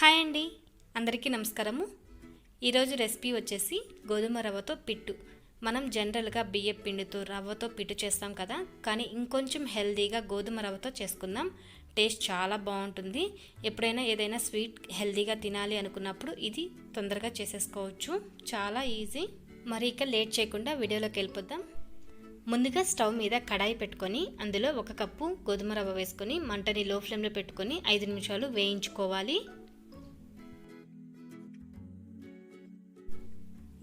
Hi అండి. అందరికీ నమస్కారము. ఈరోజు రెసిపీ వచ్చేసి గోధుమ రవ్వతో పిట్టు. మనం జనరల్గా బియ్య పిండితో రవ్వతో పిట్టు చేస్తాం కదా. కానీ ఇంకొంచెం హెల్దీగా గోధుమ రవ్వతో చేసుకుందాం. టేస్ట్ చాలా బాగుంటుంది. ఎప్పుడైనా ఏదైనా స్వీట్ హెల్దీగా తినాలి అనుకున్నప్పుడు ఇది తొందరగా చేసేసుకోవచ్చు. చాలా ఈజీ. మరి ఇక లేట్ చేయకుండా వీడియోలోకి వెళ్ళిపోద్దాం. ముందుగా స్టవ్ మీద కడాయి పెట్టుకొని అందులో ఒక కప్పు గోధుమ రవ్వ వేసుకొని మంటని లో ఫ్లేమ్లో పెట్టుకొని ఐదు నిమిషాలు వేయించుకోవాలి.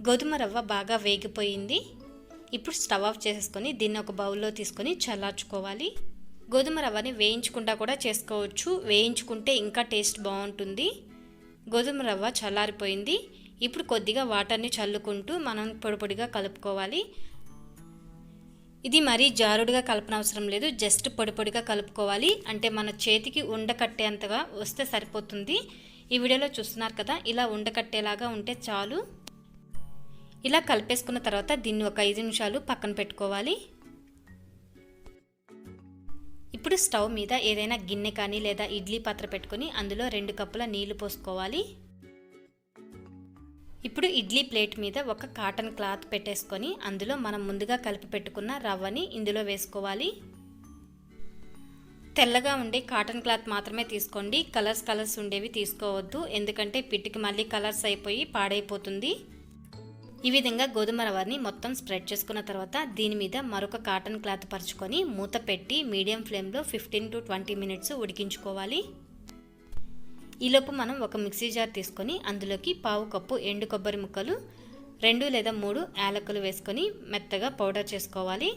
గోధుమ రవ్వ బాగా వేగిపోయింది. ఇప్పుడు స్టవ్ ఆఫ్ చేసేసుకొని దీన్ని ఒక బౌల్లో తీసుకొని చల్లార్చుకోవాలి. గోధుమ రవ్వని వేయించకుండా కూడా చేసుకోవచ్చు. వేయించుకుంటే ఇంకా టేస్ట్ బాగుంటుంది. గోధుమ రవ్వ చల్లారిపోయింది. ఇప్పుడు కొద్దిగా వాటర్ని చల్లుకుంటూ మనం పొడిపొడిగా కలుపుకోవాలి. ఇది మరీ జారుడుగా కలపనవసరం లేదు. జస్ట్ పొడిపొడిగా కలుపుకోవాలి. అంటే మన చేతికి ఉండకట్టేంతగా వస్తే సరిపోతుంది. ఈ వీడియోలో చూస్తున్నారు కదా ఇలా ఉండకట్టేలాగా ఉంటే చాలు. ఇలా కలిపేసుకున్న తర్వాత దీన్ని ఒక ఐదు నిమిషాలు పక్కన పెట్టుకోవాలి. ఇప్పుడు స్టవ్ మీద ఏదైనా గిన్నె కానీ లేదా ఇడ్లీ పాత్ర పెట్టుకొని అందులో రెండు కప్పుల నీళ్ళు పోసుకోవాలి. ఇప్పుడు ఇడ్లీ ప్లేట్ మీద ఒక కాటన్ క్లాత్ పెట్టేసుకొని అందులో మనం ముందుగా కలిపి పెట్టుకున్న రవ్వని ఇందులో వేసుకోవాలి. తెల్లగా ఉండే కాటన్ క్లాత్ మాత్రమే తీసుకోండి. కలర్స్ కలర్స్ ఉండేవి తీసుకోవద్దు. ఎందుకంటే పిట్టికి మళ్ళీ కలర్స్ అయిపోయి పాడైపోతుంది. ఈ విధంగా గోధుమ రవ్వని మొత్తం స్ప్రెడ్ చేసుకున్న తర్వాత దీని మీద మరొక కాటన్ క్లాత్ పరుచుకొని మూత పెట్టి మీడియం ఫ్లేమ్లో ఫిఫ్టీన్ టు ట్వంటీ మినిట్స్ ఉడికించుకోవాలి. ఈలోపు మనం ఒక మిక్సీ జార్ తీసుకొని అందులోకి పావు కప్పు ఎండు కొబ్బరి ముక్కలు రెండు లేదా మూడు యాలకులు వేసుకొని మెత్తగా పౌడర్ చేసుకోవాలి.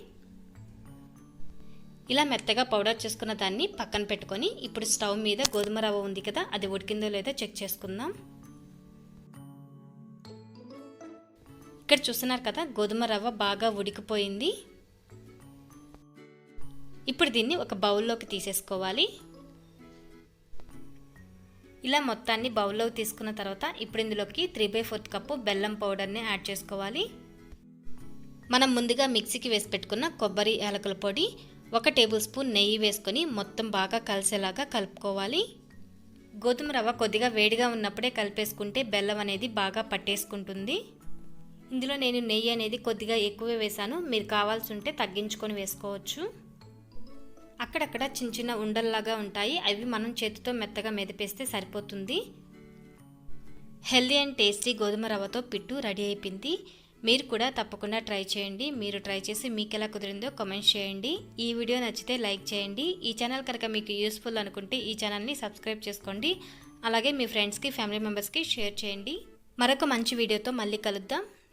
ఇలా మెత్తగా పౌడర్ చేసుకున్న దాన్ని పక్కన పెట్టుకొని ఇప్పుడు స్టవ్ మీద గోధుమ రవ్వ ఉంది కదా అది ఉడికిందో లేదో చెక్ చేసుకుందాం. ఇక్కడ చూస్తున్నారు కదా గోధుమ రవ్వ బాగా ఉడికిపోయింది. ఇప్పుడు దీన్ని ఒక బౌల్లోకి తీసేసుకోవాలి. ఇలా మొత్తాన్ని బౌల్లోకి తీసుకున్న తర్వాత ఇప్పుడు ఇందులోకి త్రీ బై ఫోర్త్ కప్పు బెల్లం పౌడర్ని యాడ్ చేసుకోవాలి. మనం ముందుగా మిక్సీకి వేసి పెట్టుకున్న కొబ్బరి యాలకుల పొడి ఒక టేబుల్ స్పూన్ నెయ్యి వేసుకొని మొత్తం బాగా కలిసేలాగా కలుపుకోవాలి. గోధుమ రవ్వ కొద్దిగా వేడిగా ఉన్నప్పుడే కలిపేసుకుంటే బెల్లం అనేది బాగా పట్టేసుకుంటుంది. ఇందులో నేను నెయ్యి అనేది కొద్దిగా ఎక్కువే వేసాను మీరు కావాల్సి ఉంటే తగ్గించుకొని వేసుకోవచ్చు. అక్కడక్కడ చిన్న చిన్న ఉండల్లాగా ఉంటాయి. అవి మనం చేతితో మెత్తగా మెదిపేస్తే సరిపోతుంది. హెల్దీ అండ్ టేస్టీ గోధుమ రవ్వతో పిట్టు రెడీ అయిపోయింది. మీరు కూడా తప్పకుండా ట్రై చేయండి. మీరు ట్రై చేసి మీకు ఎలా కుదిరిందో కామెంట్ చేయండి. ఈ వీడియో నచ్చితే లైక్ చేయండి. ఈ ఛానల్ కనుక మీకు యూస్ఫుల్ అనుకుంటే ఈ ఛానల్ని సబ్స్క్రైబ్ చేసుకోండి. అలాగే మీ ఫ్రెండ్స్కి ఫ్యామిలీ మెంబర్స్కి షేర్ చేయండి. మరొక మంచి వీడియోతో మళ్ళీ కలుద్దాం.